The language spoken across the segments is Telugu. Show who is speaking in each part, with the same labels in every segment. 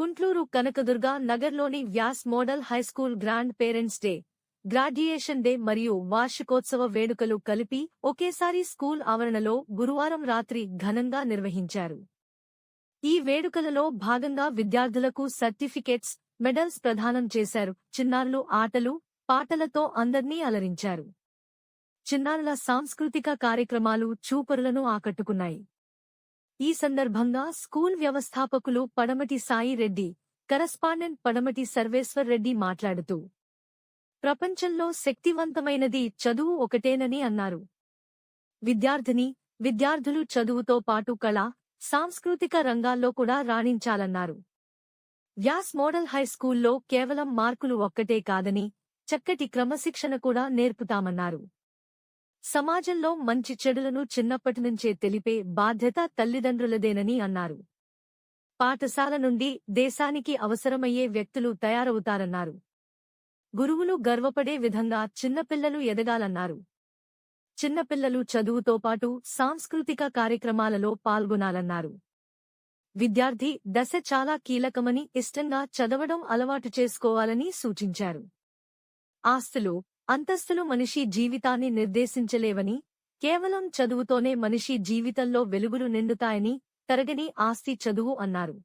Speaker 1: కుంట్లూరు కనకదుర్గ నగర్లోని Vyas model high school grandparents day graduation day మరియు వార్షికోత్సవ వేడుకలు కలిపి ఒకేసారి స్కూల్ ఆవరణలో గురువారం రాత్రి ఘనంగా నిర్వహించారు. ఈ వేడుకలలో భాగంగా విద్యార్థులకు సర్టిఫికేట్స్ మెడల్స్ ప్రదానం చేశారు. చిన్నారులు ఆటలు పాటలతో అందర్నీ అలరించారు. చిన్నారుల సాంస్కృతిక కార్యక్రమాలు చూపరులను ఆకట్టుకున్నాయి. ఈ సందర్భంగా స్కూల్ వ్యవస్థాపకులు పడమటి సాయి రెడ్డి కరస్పాండెంట్ పడమటి సర్వేశ్వర్ రెడ్డి మాట్లాడుతూ ప్రపంచంలో శక్తివంతమైనది చదువు ఒకటేనని అన్నారు. విద్యార్థిని విద్యార్థులు చదువుతో పాటు కళ సాంస్కృతిక రంగాల్లో కూడా రాణించాలన్నారు. వ్యాస్ మోడల్ హై స్కూల్లో కేవలం మార్కులు ఒక్కటే కాదని చక్కటి క్రమశిక్షణ కూడా నేర్పుతామన్నారు. సమాజంలో మంచి చెడులను చిన్నప్పటి నుంచే తెలిపే బాధ్యత తల్లిదండ్రులదేనని అన్నారు. పాఠశాల నుండి దేశానికి అవసరమయ్యే వ్యక్తులు తయారవుతారన్నారు. గురువులు గర్వపడే విధంగా చిన్నపిల్లలు ఎదగాలన్నారు. చిన్నపిల్లలు చదువుతో పాటు సాంస్కృతిక కార్యక్రమాలలో పాల్గొనాలన్నారు. విద్యార్థి దశ చాలా కీలకమని ఇష్టంగా చదవడం అలవాటు చేసుకోవాలని సూచించారు. ఆస్తులు అంతస్తులు మనిషి జీవితాన్ని నిర్దేశించలేవని కేవలం చదువుతోనే మనిషి జీవితంలో వెలుగులు నిండుతాయని తరగని ఆస్తి చదువు అన్నారు.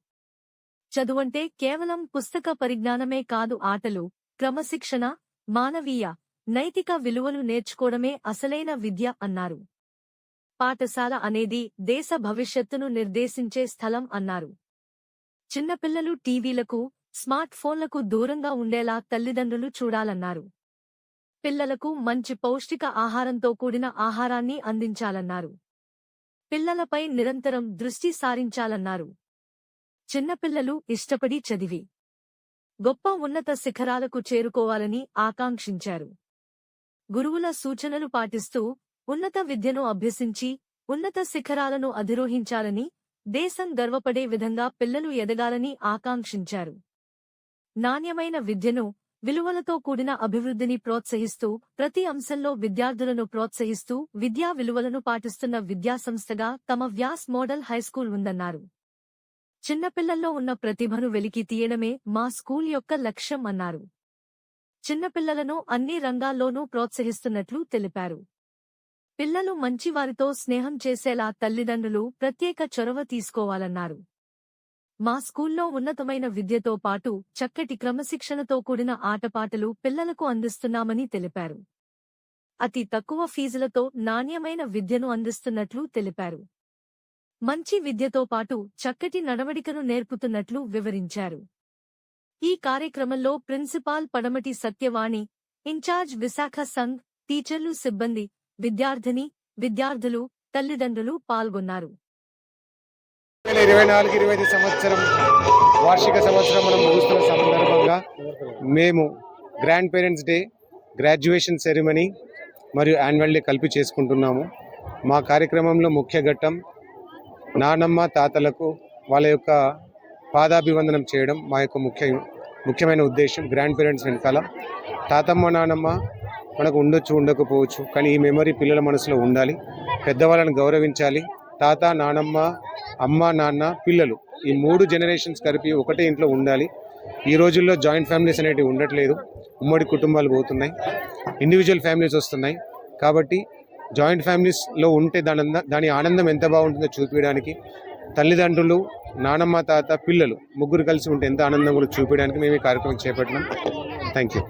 Speaker 1: చదువంటే కేవలం పుస్తక పరిజ్ఞానమే కాదు ఆటలు క్రమశిక్షణ మానవీయ నైతిక విలువలు నేర్చుకోవడమే అసలైన విద్య అన్నారు. పాఠశాల అనేది దేశ భవిష్యత్తును నిర్దేశించే స్థలం అన్నారు. చిన్నపిల్లలు టీవీలకు స్మార్ట్ ఫోన్లకు దూరంగా ఉండేలా తల్లిదండ్రులు చూడాలన్నారు. పిల్లలకు మంచి పౌష్టిక ఆహారంతో కూడిన ఆహారాన్ని అందించాలన్నారు. పిల్లలపై నిరంతరం దృష్టి సారించాలన్నారు. చిన్నపిల్లలు ఇష్టపడి చదివి గొప్ప ఉన్నత శిఖరాలకు చేరుకోవాలని ఆకాంక్షించారు. గురువుల సూచనలు పాటిస్తూ ఉన్నత విద్యను అభ్యసించి ఉన్నత శిఖరాలను అధిరోహించాలని దేశం గర్వపడే విధంగా పిల్లలు ఎదగాలని ఆకాంక్షించారు. నాణ్యమైన విద్యను విలువలతో కూడిన అభివృద్ధిని ప్రోత్సహిస్తూ ప్రతి అంశంలో విద్యార్థులను ప్రోత్సహిస్తూ విద్యా విలువలను పాటిస్తున్న విద్యాసంస్థగా తమ వ్యాస్ మోడల్ హైస్కూల్ ఉందన్నారు. చిన్నపిల్లల్లో ఉన్న ప్రతిభను వెలికి తీయడమే మా స్కూల్ యొక్క లక్ష్యం అన్నారు. చిన్నపిల్లలను అన్ని రంగాల్లోనూ ప్రోత్సహిస్తున్నట్లు తెలిపారు. పిల్లలు మంచివారితో స్నేహం చేసేలా తల్లిదండ్రులు ప్రత్యేక చొరవ తీసుకోవాలన్నారు. మా స్కూల్లో ఉన్నతమైన విద్యతో పాటు చక్కటి క్రమశిక్షణతో కూడిన ఆటపాటలు పిల్లలకు అందిస్తున్నామని తెలిపారు. అతి తక్కువ ఫీజులతో నాణ్యమైన విద్యను అందిస్తున్నట్లు తెలిపారు. మంచి విద్యతో పాటు చక్కటి నడవడికను నేర్పుతున్నట్లు వివరించారు. ఈ కార్యక్రమంలో ప్రిన్సిపాల్ పడమటి సత్యవాణి ఇన్ఛార్జ్ విశాఖ సంఘ్ టీచర్లు సిబ్బంది విద్యార్థిని విద్యార్థులు తల్లిదండ్రులు పాల్గొన్నారు.
Speaker 2: వేల ఇరవై నాలుగు ఇరవై ఐదు సంవత్సరం వార్షిక సంవత్సరం మనం ముగుస్తున్న సందర్భంగా మేము grandparents day graduation ceremony మరియు యాన్యువల్ డే కలిపి చేసుకుంటున్నాము. మా కార్యక్రమంలో ముఖ్య ఘట్టం నానమ్మ తాతలకు వాళ్ళ యొక్క పాదాభివందనం చేయడం మా యొక్క ముఖ్య ముఖ్యమైన ఉద్దేశం గ్రాండ్ పేరెంట్స్ వెనకాల. తాతమ్మ నానమ్మ మనకు ఉండొచ్చు ఉండకపోవచ్చు కానీ ఈ మెమరీ పిల్లల మనసులో ఉండాలి. పెద్దవాళ్ళని గౌరవించాలి. తాత నానమ్మ అమ్మ నాన్న పిల్లలు ఈ మూడు జనరేషన్స్ కలిపి ఒకటే ఇంట్లో ఉండాలి. ఈ రోజుల్లో జాయింట్ ఫ్యామిలీస్ అనేటివి ఉండట్లేదు. ఉమ్మడి కుటుంబాలు పోతున్నాయి. ఇండివిజువల్ ఫ్యామిలీస్ వస్తున్నాయి. కాబట్టి జాయింట్ ఫ్యామిలీస్లో ఉంటే దాని దాని ఆనందం ఎంత బాగుంటుందో చూపించడానికి తల్లిదండ్రులు నానమ్మ తాత పిల్లలు ముగ్గురు కలిసి ఉంటే ఎంత ఆనందం కూడా చూపించడానికి మేము ఈ కార్యక్రమం చేపట్టినాం. Thank you